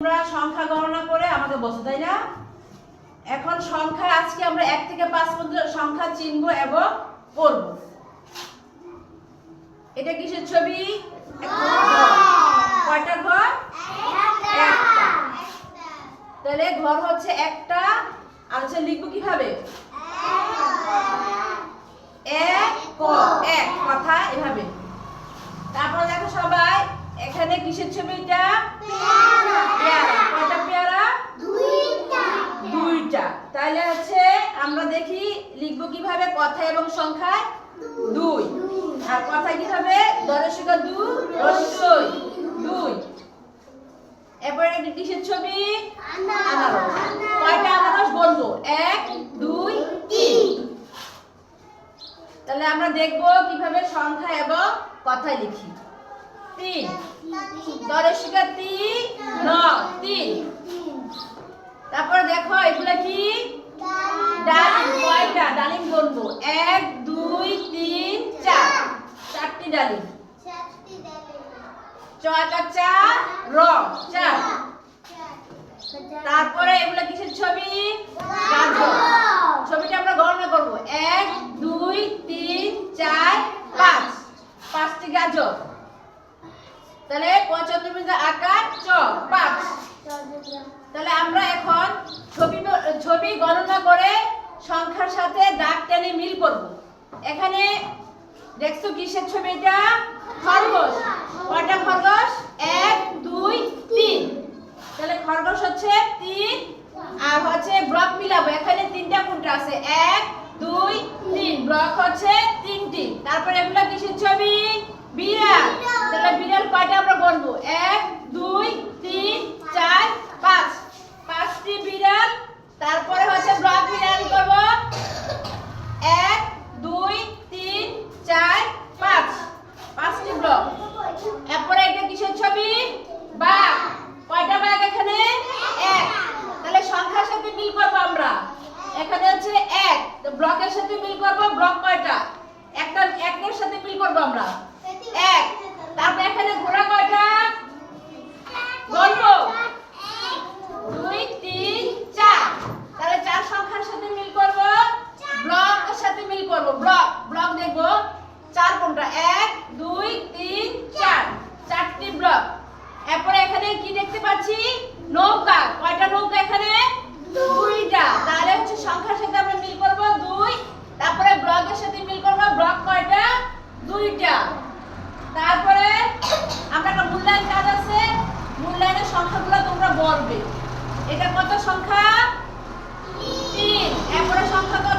আমরা সংখ্যা গণনা করে আমাকে বসে তাই না? এখন সংখ্যা আজকে আমরা এক থেকে পাঁচ পর্যন্ত সংখ্যা চিনব এবং পড়ব। এটা কিসের ছবি। কয়টা ঘর? তাহলে ঘর হচ্ছে একটা, আর হচ্ছে লিখব কীভাবে? এক এক, কথা এভাবে। তারপর দেখো সবাই, এখানে কিসের ছবি এটা পেয়ারা কয়টা পেয়ারা দুইটা তাহলে হচ্ছে আমরা দেখি লিখব কীভাবে কথা এবং সংখ্যায় দুই। আর কথা কীভাবে দরশিকা দু দুই। ছবি কয়টা আনারস বলব? এক, দুই, তিন। তাহলে আমরা দেখব কীভাবে সংখ্যা এবং কথায় লিখি। তিন। দরশিকা তিন ন তিন। তারপরে দেখো, এগুলা কি ডালিম কয়টা ডালিম বলব এক, দুই, তিন, চার। চারটি ডালি। চার তারপরে এগুলো কিসের ছবি? ছবিটা আমরা গণনা করব। এক, দুই, তিন, চার, পাঁচ। পাঁচটি গাজর। তাহলে পঁচাত্তর আকার চ, পাঁচ। তাহলে আমরা এখন ছবি ছবি গণনা করে সংখ্যার সাথে দাগ টেনে মিল করব। এখানে দেখছ কিসের ছবি এটা? খরগোশ। কয়টা খরগোশ? এক, দুই, তিন। তাহলে খরগোশ হচ্ছে তিন আর হচ্ছে ব্লক মিলাবো। এখানে তিনটা কোনটা আছে। এক, দুই, তিন। ব্লক হচ্ছে তিনটি। তারপরে এগুলো কিসের ছবি? বিড়াল। তাহলে বিড়াল কয়টা আমরা বলব এক দুই তিন চার পাঁচ পাঁচটি বিড়াল তারপরে হচ্ছে ব্লক বিড়াল করব এক দুই তিন চার পাঁচ পাঁচটি ব্লক এরপরে এটা কিসের ছবি বাঘ কয়টা বাঘ এখানে এক তাহলে সংখ্যার সাথে মিল করব আমরা এখানে হচ্ছে এক তো ব্লকের সাথে মিল করব ব্লক কয়টা একটা একের সাথে মিল করব আমরা এক তারপর এখানে ঘোড়া কয়টা গল্প দুই তিন চার তাহলে চার সংখ্যার সাথে মিল করব ব্লকের সাথে মিল করব ব্লক ব্লক দেখব চার কোনটা এক দুই তিন চার চারটি ব্লক এরপরে এখানে কি দেখতে পাচ্ছি নৌকা কয়টা নৌকা এখানে দুইটা তাহলে হচ্ছে সংখ্যার সাথে আমরা মিল করব দুই তারপরে ব্লকের সাথে মিল করব ব্লক কয়টা দুইটা তারপরে আমরা একটা মূল্যায়ন কাজ আছে মূল্যায়নের সংখ্যাগুলো এটা কত সংখ্যা? তিন। এরপরে সংখ্যা